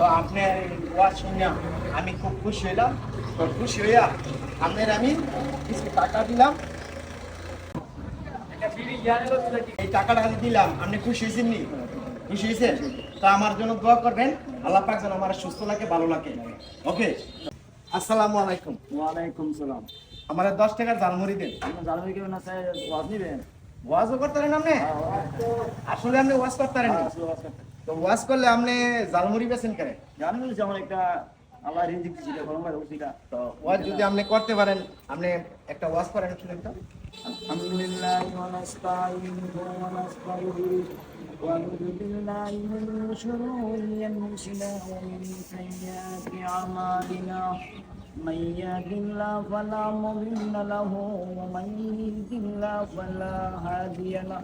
তো আপনার ওয়াজ শুনে আমি খুব খুশি হইলাম। তো খুশি হইয়া আপনার আমি কিছু টাকা দিলাম। এই টাকাটা আমি দিলাম আপনি খুশি হয়েছেন নি? খুশি হয়েছেন? তো আমার জন্য দোয়া করবেন। আল্লাহ পাক যেন আমার সুস্থ লাগে ভালো লাগে। ওকে? আসসালামু আলাইকুম। ওয়ালাইকুম সালাম। আমার দশ টাকার জালমুড়ি দেন। আপনার জালমি কেমন আছে? ওয়াজ নিবেন? ওয়াজও করতে পারেন আপনি? আসলে আপনি ওয়াজ করতে পারেন না। তো ওয়াজ করলে আপনি জালমুড়ি বেছেন কেন জানেন যেমন একটা আল্লাহ রিজিক দিছিল গরম ভাই উঠিটা তো ওয়াজ যদি আপনি করতে পারেন আপনি একটা ওয়াজ করেন শুনেন তো আলহামদুলিল্লাহ ওয়া নাস্তাঈনুহু ওয়া নাস্তাগফিরুহু ওয়া নাউযু বিল্লাহি মিন শুরুরি আনফুসিনা ওয়া মিন সাইয়্যাতি আ'মালিনা من يهد الله فلا مضل له ومن يضلل الله فلا هادي له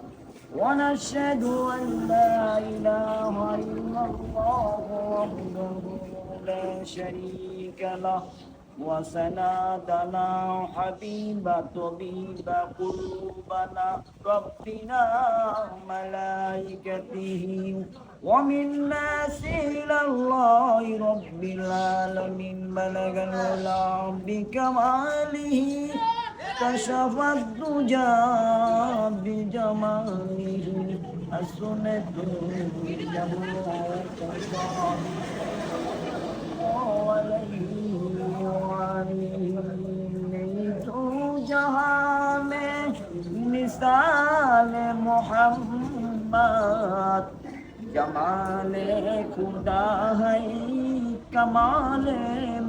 ونشهد أن لا إله إلا الله وحده لا شريك له. وسنادنا حبيب طبيب قلوبنا ربنا ملائكته ومن ناس إلى الله رب العالمين. بلغ العلا بكماله كشف الدجى بجماله السنة جهان مثال محمد جمال خدا ہے کمال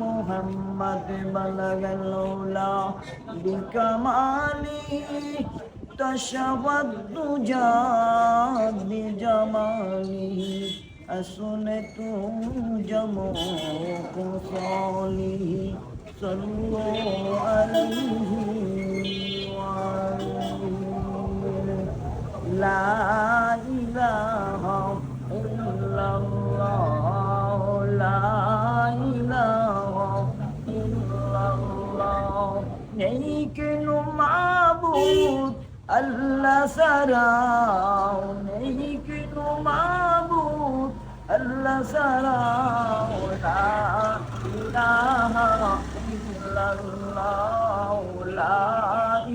محمد قد بلغ الأولى بكمالي تشوى الدجى بجماله أسنة جمع خصاله صلوا عليه সারাও নেই কোনো মাবুদ আল্লাহ সারাও লা ইলাহা ইল্লাল্লাহ, লা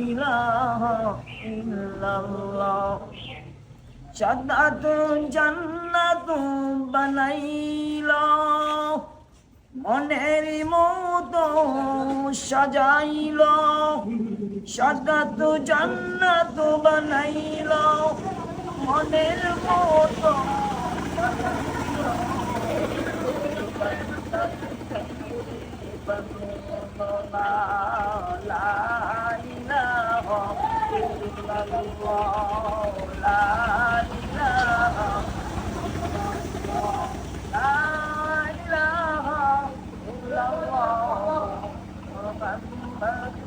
ইলাহা ইল্লাল্লাহ। সাদাত জান্নাত বানাইল। মনের মতো সাজাইল। সাদাত জান্নাত বানাইল মনের মতো। লা الله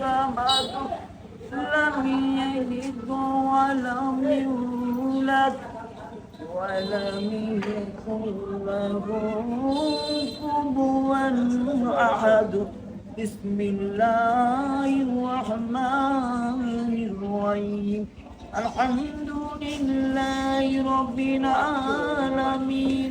الصمد لم يلد ولم يولد ولم يكن له كفوا أحد بسم الله الرحمن الرحيم الحمد لله رب العالمين.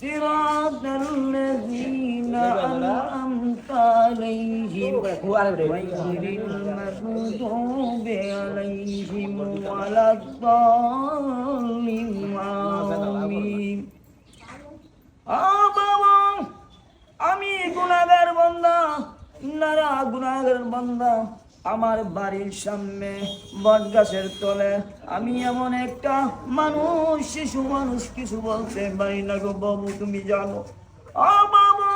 صراط الذين أنعمت عليهم غير المغضوب عليهم ولا الضالين آمين আ বাবা আমি গুনাহগার বান্দা ইন্নারা গুনাহগার বান্দা আমার বাড়ির সামনে বট গাছের তলে। আমি এমন একটা মানুষ, শিশু মানুষ, কিছু বলতে পারি না গো বাবু, তুমি জানো। ও বাবু,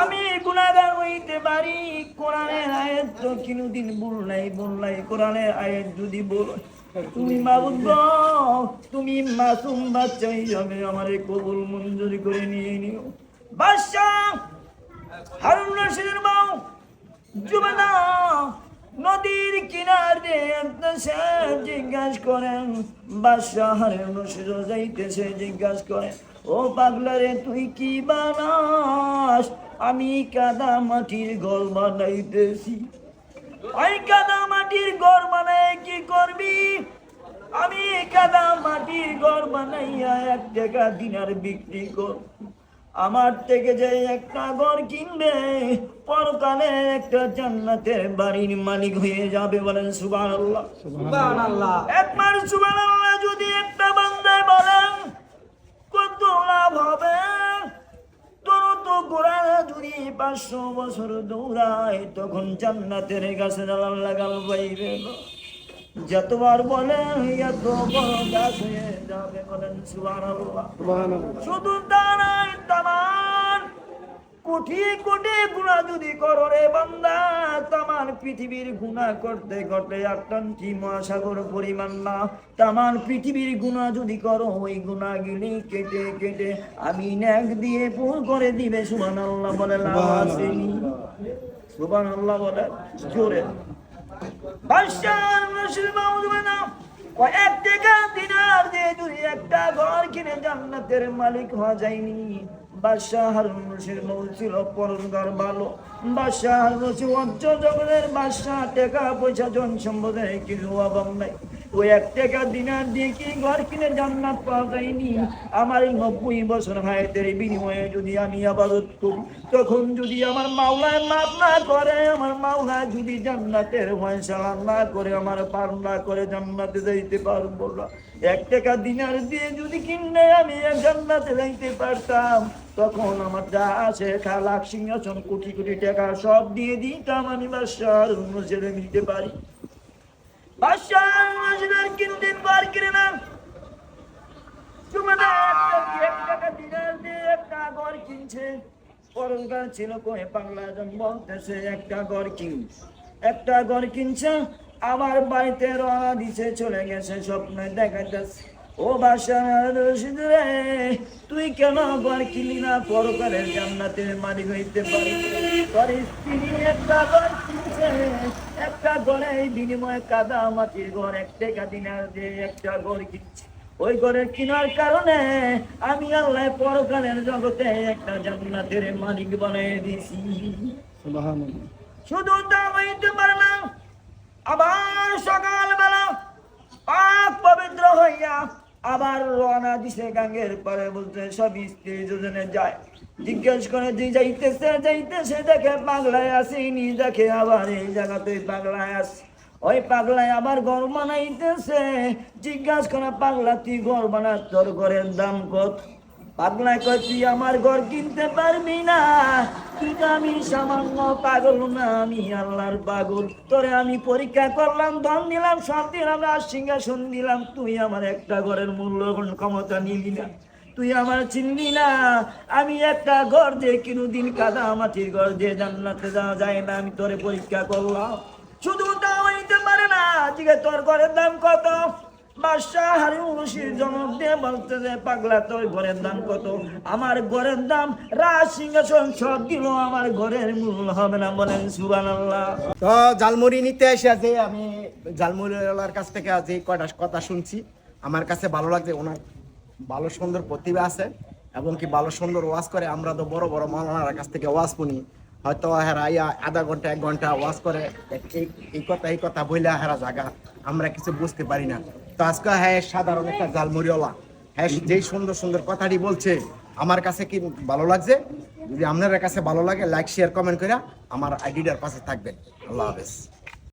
আমি গুণাগার হইতে পারি, কোরআনের আয়ের তো কোনোদিন ভুল নাই ভুল নাই। কোরআনের আয়ের যদি বল, তুমি মাবুদ তুমি মাসুম বাচ্চা হিসাবে আমার কবুল মঞ্জুরি করে নিয়ে নিও। বাদশাহ, হারুন রশিদের বউ, যুবনা নদীর কিনারে একটা সাহেব জিজ্ঞাসা করেন বাদশাহ হারুন রশিদ যাইতেছে জিজ্ঞাসা করেন, ও পাগলারে, তুই কি বানাস? আমি কাদা মাটির ঘর বানাইতেছি। ওই কাদা মাটির ঘর বানাই, কি করবি? আমি কাদা মাটির ঘর বানাইয়া এক টাকা দিনার বিক্রি কর আমার থেকে যে একটা ঘর কিনবে পরকালে একটা জান্নাতের বাড়ির মালিক হয়ে যাবে বলেন সুবান আল্লাহ একবার সুবান আল্লাহ যদি একটা বান্দায় বলেন কত লাভ হবে? তোর তো গোড়া যদি পাঁচশো বছর দৌড়ায় তখন জান্নাতের গাছে জালাল লাগাল পাইবে। যতবার বলে এত বড় গাছ হয়ে যাবে বলেন সুবহানাল্লাহ। শুধু দাঁড়ায় তামান কোটি কোটি গুণা যদি করো রে বান্দা তামান পৃথিবীর গুণা করতে করতে আটলান্টি মহাসাগর পরিমাণ না? তামান পৃথিবীর গুণা যদি করো ওই গুণা গিলি কেটে কেটে আমি ন্যাক দিয়ে পুর করে দিবে সুবান আল্লাহ বলে লাভ সুবান আল্লাহ বলে জোরে। বাদশাহ রশিদ মাহমুদ কয়েক টাকা দিনার দিয়ে যদি একটা ঘর কিনে জান্নাতের মালিক হওয়া যায়নি। বাদশাহ হারুন ছিল পরস্কার ভালো বাদশাহ হারুন রশিদ জগতের বাদশাহ, টাকা পয়সা জন সম্পদের কিছু অভাব নাই। ওই এক টাকা দিনার দিয়ে কি ঘর কিনে জান্নাত পাওয়া যায়নি। আমার এই নব্বই বছর হায়াতের বিনিময়ে যদি আমি আবাদত করি তখন যদি আমার মাওলায় মাফ না করে, আমার মাওলা যদি জান্নাতের ফয়সালা না করে, আমার পার না করে জান্নাতে যাইতে পারব না। এক টাকা দিনার দিয়ে যদি কিনে আমি জান্নাতে যাইতে পারতাম তখন আমার যা আছে, খালাক, সিংহাসন, কোটি কোটি টাকা, সব দিয়ে দিতাম আমি বাসার অন্য ছেড়ে নিতে পারি একটা ঘর কিনছে। ছিল আবার বাড়িতে রওনা দিছে, চলে গেছে, স্বপ্নে দেখাইতেছে। ও বাসা রশিদ রে তুই কেন ঘর কিনলি না? পরকালের জান্নাতের মালিক হইতে পারি। তোর স্ত্রী একটা ঘর কিনছে। একটা ঘরে বিনিময়ে কাদা মাটির ঘর এক টাকা দিনার দিয়ে একটা ঘর কিনছে। ওই ঘরের কিনার কারণে আমি আল্লাহ পরকালের জগতে একটা জান্নাতের মালিক বানিয়ে দিছি শুধু তা হইতে পারে না আবার সকালবেলা পাক পবিত্র হইয়া আবার রওনা দিছে গাঙ্গের পরে বলতে সব স্ত্রী যোজনে যায়। জিজ্ঞেস করে যে যাইতেছে যাইতেছে, দেখে পাগলায় আসেনি দেখে আবার এই জায়গাতে পাগলায় আসে ওই পাগলায় আবার ঘর বানাইতেছে। জিজ্ঞাসা করে, পাগলা তুই ঘর বানা তোর ঘরের দাম কত? পাগলায় কয়, তুই আমার ঘর কিনতে পারবি না। তুই তো আমি সামান্য পাগল না, আমি আল্লাহর পাগল। তোরে আমি পরীক্ষা করলাম, ধন দিলাম, সব দিলাম, রাজ সিংহাসন দিলাম। তুই আমার একটা ঘরের মূল্য ক্ষমতা নিলি না। তুই আমার চিনলি না। আমি একটা ঘর দিয়ে দিন কাদা মাটির ঘর দিয়ে জান্নাতে যাওয়া যায় না, আমি তোরে পরীক্ষা করলাম। শুধু তাও হইতে পারে না, আজকে তোর ঘরের দাম কত? বাদশাহ রশিদ জনক দিয়ে পাগলা তোর ঘরের দাম কত? আমার ঘরের দাম রাজ সিংহাসন সব দিল, আমার ঘরের মূল হবে না বলেন সুবান তো জালমুড়ি নিতে এসে যে আমি জালমুড়িওয়ালার কাছ থেকে যে কয়টা কথা শুনছি। আমার কাছে ভালো লাগছে, ওনার ভালো সুন্দর প্রতিভা আছে এবং কি ভালো সুন্দর ওয়াজ করে। আমরা তো বড় বড় মালানার কাছ থেকে ওয়াজ শুনি। হয়তো হেরা ইয়া আধা ঘণ্টা, এক ঘণ্টা ওয়াজ করে। এই এই কথা এই কথা বইলে হেরা জায়গা আমরা কিছু বুঝতে পারি না। তো আজকে হ্যাঁ সাধারণ একটা জালমুড়িওয়ালা হ্যাঁ যেই সুন্দর সুন্দর কথাটি বলছে, আমার কাছে কি ভালো লাগছে? যদি আপনার কাছে ভালো লাগে লাইক শেয়ার কমেন্ট করে আমার আইডিটার পাশে থাকবেন। আল্লাহ হাফেজ।